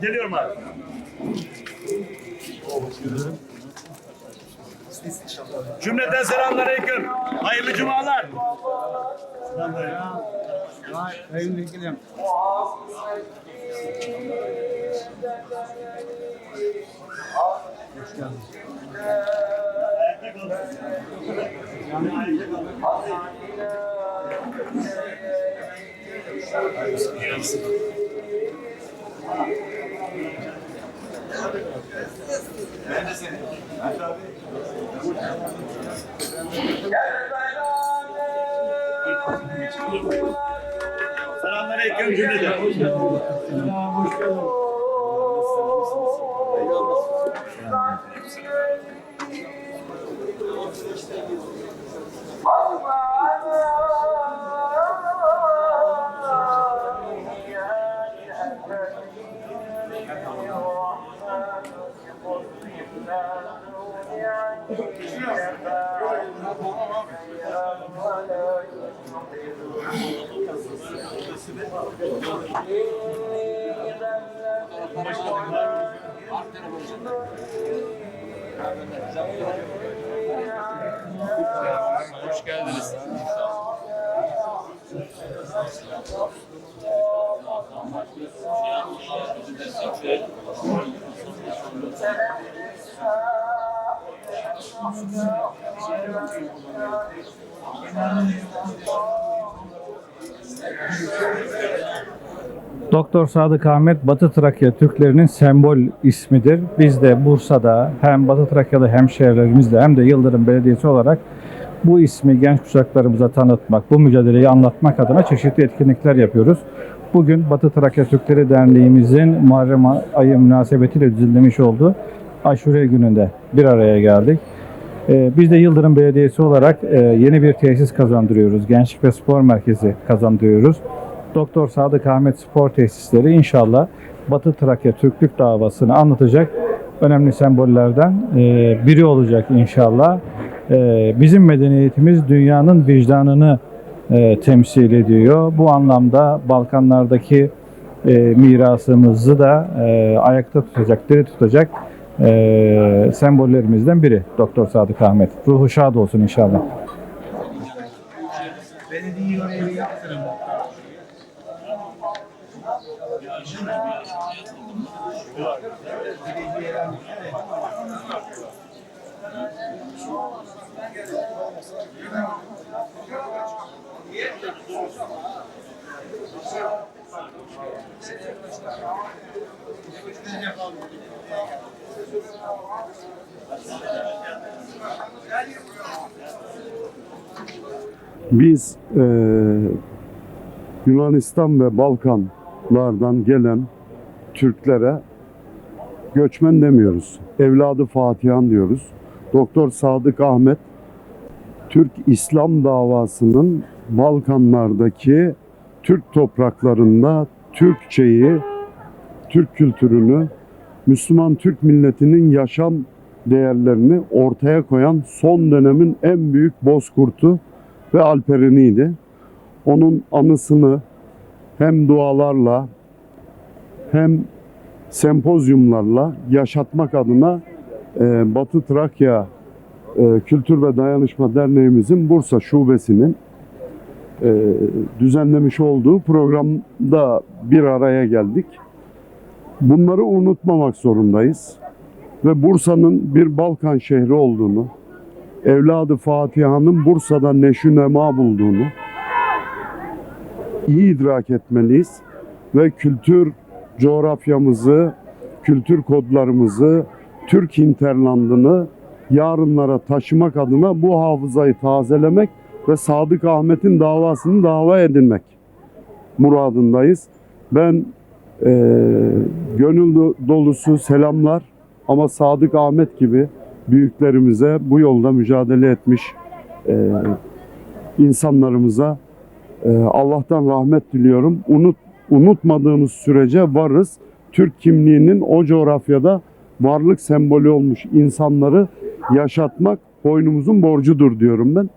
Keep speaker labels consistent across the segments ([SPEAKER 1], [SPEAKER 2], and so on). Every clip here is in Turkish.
[SPEAKER 1] Geliyorum abi. Cümleten selamünaleyküm. Hayırlı cumalar.
[SPEAKER 2] Hayırlı ilgilen.
[SPEAKER 1] Selamünaleyküm cümleten.
[SPEAKER 3] Hoş geldiniz.
[SPEAKER 2] Doktor Sadık Ahmet Batı Trakya Türklerinin sembol ismidir. Biz de Bursa'da hem Batı Trakyalı hemşehrilerimizle hem de Yıldırım Belediyesi olarak bu ismi genç kuşaklarımıza tanıtmak, bu mücadeleyi anlatmak adına çeşitli etkinlikler yapıyoruz. Bugün Batı Trakya Türkleri Derneğimizin Muharrem ayı münasebetiyle düzenlemiş olduğu Aşure gününde bir araya geldik. Ee, Biz de Yıldırım Belediyesi olarak e, yeni bir tesis kazandırıyoruz. Gençlik ve Spor Merkezi kazandırıyoruz. Doktor Sadık Ahmet Spor Tesisleri inşallah Batı Trakya Türklük davasını anlatacak önemli sembollerden e, biri olacak inşallah. E, Bizim medeniyetimiz dünyanın vicdanını e, temsil ediyor. Bu anlamda Balkanlardaki mirasımızı da ayakta tutacak, diri tutacak sembollerimizden biri Doktor Sadık Ahmet. Ruhu şad olsun inşallah.
[SPEAKER 4] Belediye bir yaptırın.
[SPEAKER 5] Biz eee, Yunanistan ve Balkanlardan gelen Türklere göçmen demiyoruz. Evladı Fatihan diyoruz. Doktor Sadık Ahmet Türk İslam davasının Balkanlardaki Türk topraklarında Türkçeyi, Türk kültürünü, Müslüman Türk milletinin yaşam değerlerini ortaya koyan son dönemin en büyük bozkurtu ve alpereniydi. Onun anısını hem dualarla hem sempozyumlarla yaşatmak adına e, Batı Trakya e, Kültür ve Dayanışma Derneğimizin Bursa Şubesi'nin e, düzenlemiş olduğu programda bir araya geldik. Bunları unutmamak zorundayız ve Bursa'nın bir Balkan şehri olduğunu, evladı Fatiha'nın Bursa'da neşü nema bulduğunu iyi idrak etmeliyiz ve kültür coğrafyamızı, kültür kodlarımızı, Türk hinterlandını yarınlara taşımak adına bu hafızayı tazelemek ve Sadık Ahmet'in davasını dava edinmek muradındayız. Ben eee gönül do- dolusu selamlar ama Sadık Ahmet gibi büyüklerimize bu yolda mücadele etmiş eee, insanlarımıza Allah'tan rahmet diliyorum. Unut unutmadığımız sürece varız. Türk kimliğinin o coğrafyada varlık sembolü olmuş insanları yaşatmak boynumuzun borcudur diyorum ben.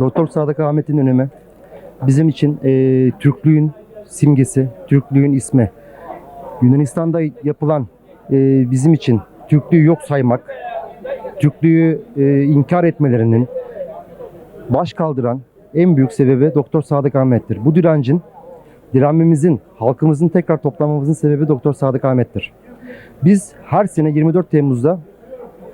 [SPEAKER 6] Doktor Sadık Ahmet'in önemi bizim için eee, Türklüğün simgesi, Türklüğün ismi. Yunanistan'da yapılan eee, bizim için Türklüğü yok saymak, Türklüğü eee, inkar etmelerinin baş kaldıran en büyük sebebi Doktor Sadık Ahmet'tir. Bu direncin, direnmemizin, halkımızın tekrar toplanmamızın sebebi Doktor Sadık Ahmet'tir. Biz her sene 24 Temmuz'da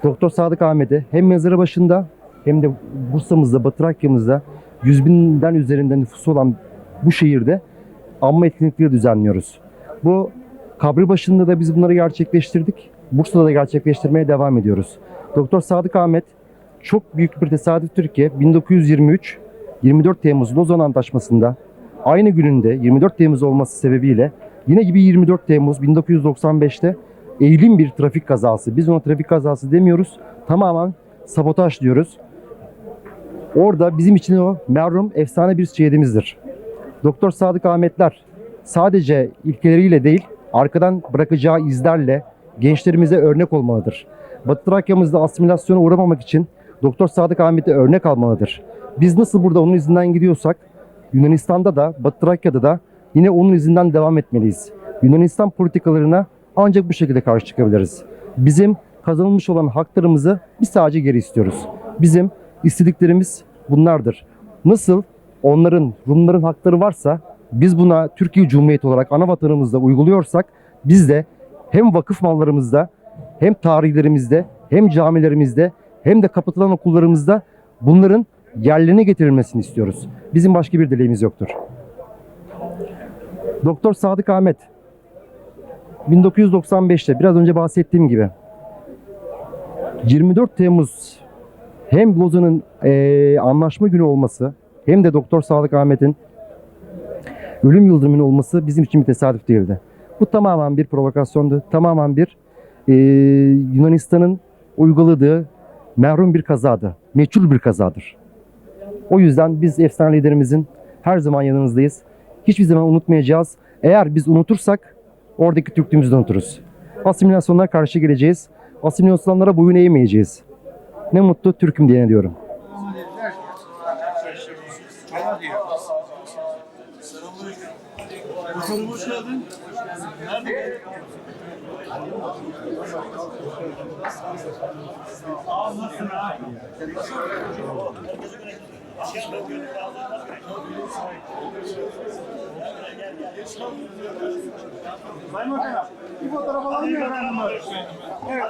[SPEAKER 6] Doktor Sadık Ahmet'e hem mezarı başında hem de Bursa'mızda, Batı Trakya'mızda yüz binden üzerinde nüfusu olan bu şehirde anma etkinlikleri düzenliyoruz. Bu kabri başında da biz bunları gerçekleştirdik. Bursa'da da gerçekleştirmeye devam ediyoruz. Doktor Sadık Ahmet çok büyük bir tesadüftür ki 1923 24 Temmuz Lozan Antlaşması'nda aynı gününde 24 Temmuz olması sebebiyle yine gibi 24 Temmuz 1995'te eğilim bir trafik kazası. Biz ona trafik kazası demiyoruz. Tamamen sabotaj diyoruz. Orada bizim için o merhum efsane bir şehidimizdir. Doktor Sadık Ahmetler sadece ilkeleriyle değil, arkadan bırakacağı izlerle gençlerimize örnek olmalıdır. Batı Trakya'mızda asimilasyona uğramamak için Doktor Sadık Ahmet'e örnek almalıdır. Biz nasıl burada onun izinden gidiyorsak Yunanistan'da da Batı Trakya'da da yine onun izinden devam etmeliyiz. Yunanistan politikalarına ancak bu şekilde karşı çıkabiliriz. Bizim kazanılmış olan haklarımızı biz sadece geri istiyoruz. Bizim istediklerimiz bunlardır. Nasıl onların, Rumların hakları varsa biz buna Türkiye Cumhuriyeti olarak ana vatanımızda uyguluyorsak biz de hem vakıf mallarımızda hem tarihlerimizde hem camilerimizde hem de kapatılan okullarımızda bunların yerlerine getirilmesini istiyoruz. Bizim başka bir dileğimiz yoktur. Doktor Sadık Ahmet 1995'te biraz önce bahsettiğim gibi 24 Temmuz hem Lozan'ın eee, anlaşma günü olması hem de Doktor Sadık Ahmet'in ölüm yıldırımının olması bizim için bir tesadüf değildi. Bu tamamen bir provokasyondu. Tamamen bir eee, Yunanistan'ın uyguladığı merhum bir kazadı. Meçhul bir kazadır. O yüzden biz efsane liderimizin her zaman yanınızdayız. Hiçbir zaman unutmayacağız. Eğer biz unutursak oradaki Türklüğümüzü de unuturuz. Asimilasyonlara karşı geleceğiz. Asimilasyonlara boyun eğmeyeceğiz. Ne mutlu Türk'üm diyene diyorum.
[SPEAKER 1] Bakalım hoş geldin. Nerede? Aa, nasılsın ha?
[SPEAKER 4] Sayın Bakanım, bir fotoğraf alalım mı efendim? Evet.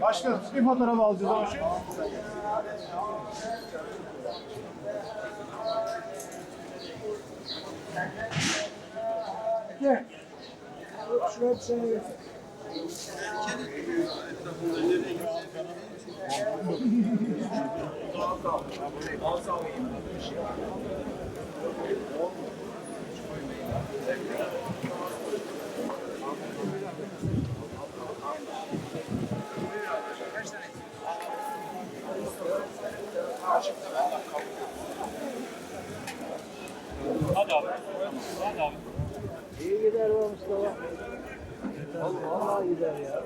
[SPEAKER 4] Başkanım, bir fotoğraf alacağız. ama Gel. Şuraya bir sene ver. İyi gider be Mustafa. Vallahi gider ya.